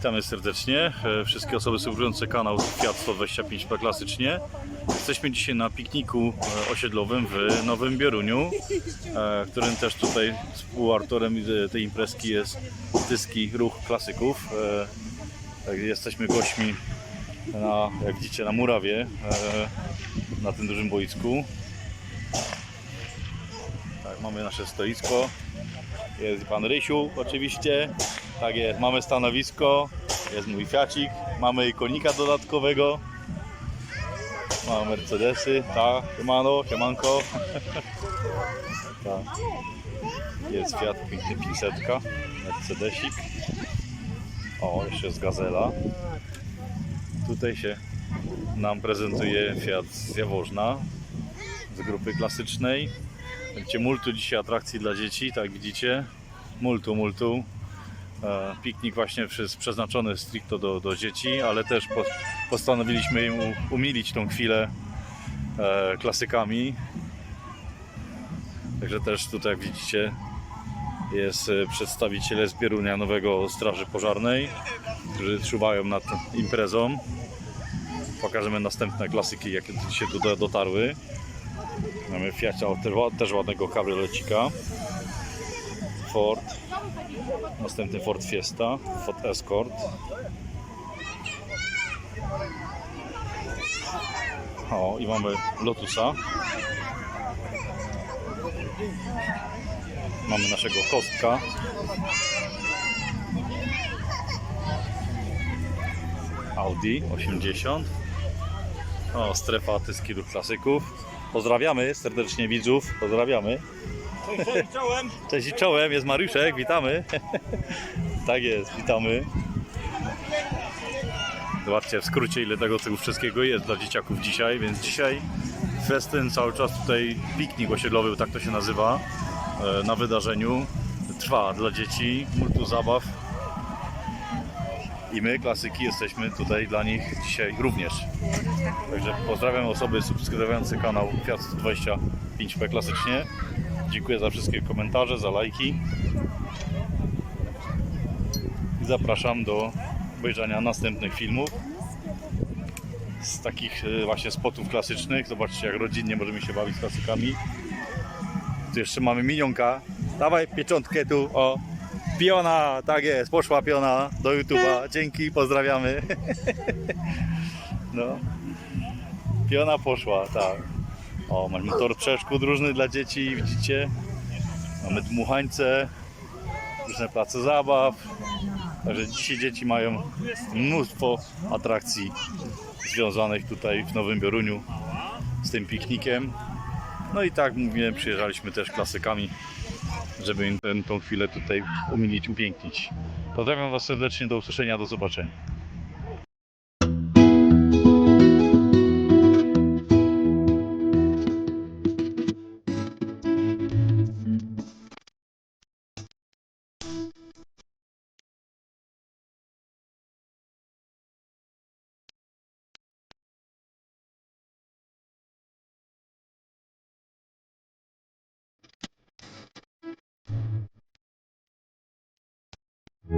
Witamy serdecznie. E, Wszystkie osoby subujące kanał Fiat 125 P klasycznie. Jesteśmy dzisiaj na pikniku e, osiedlowym w Nowym Bioruniu, e, którym też tutaj współautorem tej imprezki jest Dyski Ruch Klasyków. Tak, Jesteśmy gośćmi na, jak widzicie, na murawie, na tym dużym boisku. Tak, mamy nasze stoisko. Jest pan Rysiu oczywiście. Tak jest, mamy stanowisko, jest mój Fiacik, mamy konika dodatkowego. Mamy Mercedesy, tak, siemano, siemanko. tak. Jest Fiat piękny 500, Mercedesik. O, jeszcze jest Gazela. Tutaj się nam prezentuje Fiat z Jaworzna z grupy klasycznej. Będzie multu dzisiaj atrakcji dla dzieci, tak widzicie. Multu, multu. E, Piknik właśnie przez, przeznaczony stricto do, do dzieci, ale też po, postanowiliśmy im umilić tą chwilę e, klasykami. Także też tutaj, jak widzicie, jest e, przedstawiciele z Bierunia Nowego Straży Pożarnej, którzy czuwają nad imprezą. Pokażemy następne klasyki, jakie dzisiaj tutaj dotarły. Mamy ład- też ładnego kabriolecika. Ford. Następny Ford Fiesta. Ford Escort. O, i mamy Lotusa. Mamy naszego Kostka. Audi 80. O, strefa Tyskidu Klasyków. Pozdrawiamy serdecznie widzów. Pozdrawiamy. Czołem. Cześć i czołem, jest Mariuszek, witamy. tak jest, witamy. Zobaczcie w skrócie ile tego, tego wszystkiego jest dla dzieciaków dzisiaj, więc dzisiaj festyn, cały czas tutaj piknik osiedlowy, tak to się nazywa, e, na wydarzeniu. Trwa dla dzieci, multu zabaw. I my, klasyki, jesteśmy tutaj dla nich dzisiaj również. Także pozdrawiam osoby subskrybujące kanał Fiat 25P klasycznie. Dziękuję za wszystkie komentarze, za lajki. I zapraszam do obejrzenia następnych filmów z takich e, właśnie spotów klasycznych. Zobaczcie, jak rodzinnie możemy się bawić z klasykami. Tu jeszcze mamy minionka. Dawaj pieczątkę tu, o. Piona, tak jest, poszła piona do YouTube'a. Dzięki, pozdrawiamy. No. Piona poszła, tak. O, mamy tor przeszkód różny dla dzieci, widzicie? Mamy dmuchańce, różne place zabaw. Także dzisiaj dzieci mają mnóstwo atrakcji związanych tutaj w Nowym Bioruniu z tym piknikiem. No i tak mówiłem, przyjeżdżaliśmy też klasykami, żeby im tę chwilę tutaj umilić, upięknić. Pozdrawiam Was serdecznie, do usłyszenia, do zobaczenia.